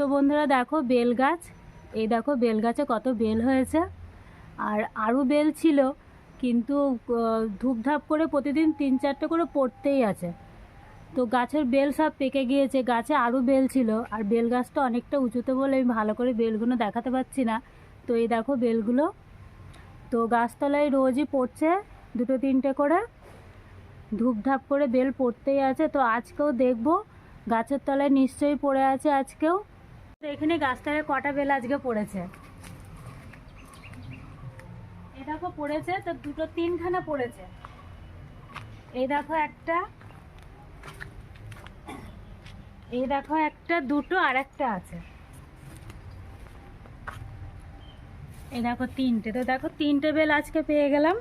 তো বন্ধুরা দেখো বেল গাছ। এই দেখো বেল গাছে কত বেল হয়েছে। আর আরও বেল ছিল, কিন্তু ধূপধাপ করে প্রতিদিন তিন চারটে করে পড়তেই আছে। তো গাছের বেল সব পেকে গিয়েছে, গাছে আরও বেল ছিল। আর বেল গাছটা অনেকটা উঁচুতে বলে আমি ভালো করে বেলগুলো দেখাতে পারছি না। তো এই দেখো বেলগুলো। তো গাছতলায় রোজই পড়ছে, দুটো তিনটে করে। ধূপধাপ করে বেল পড়তেই আছে। তো আজকেও দেখব, গাছের তলায় নিশ্চয়ই পড়ে আছে আজকেও। এখানে গাছতলায় কটা বেল আজকে পড়েছে? এই দেখো পড়েছে, তো দুটো তিনখানা পড়েছে। এই দেখো একটা এই দেখো একটা, দুটো, আর একটা আছে। এই দেখো তিনটে, তো দেখো তিনটে বেল আজকে পেয়ে গেলাম।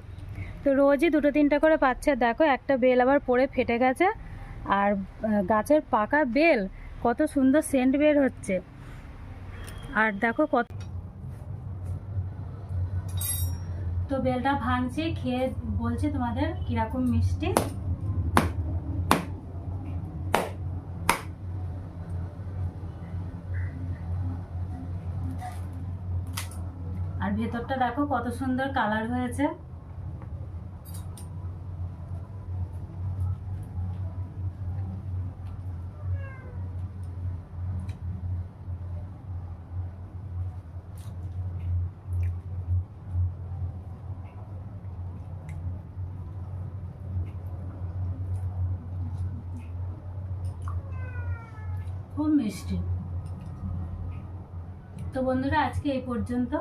তো রোজই দুটো তিনটে করে পাচ্ছে দেখো একটা বেল আবার পড়ে ফেটে গেছে। আর গাছের পাকা বেল কত সুন্দর সেন্ট বের হচ্ছে। আর দেখো কত তো বেলটা ভাঙছে, খেয়ে বলছে তোমাদের কীরকম মিষ্টি। আর ভেতরটা দেখো কত সুন্দর কালার হয়েছে। খুব মিষ্টি। তো বন্ধুরা আজকে এই পর্যন্ত।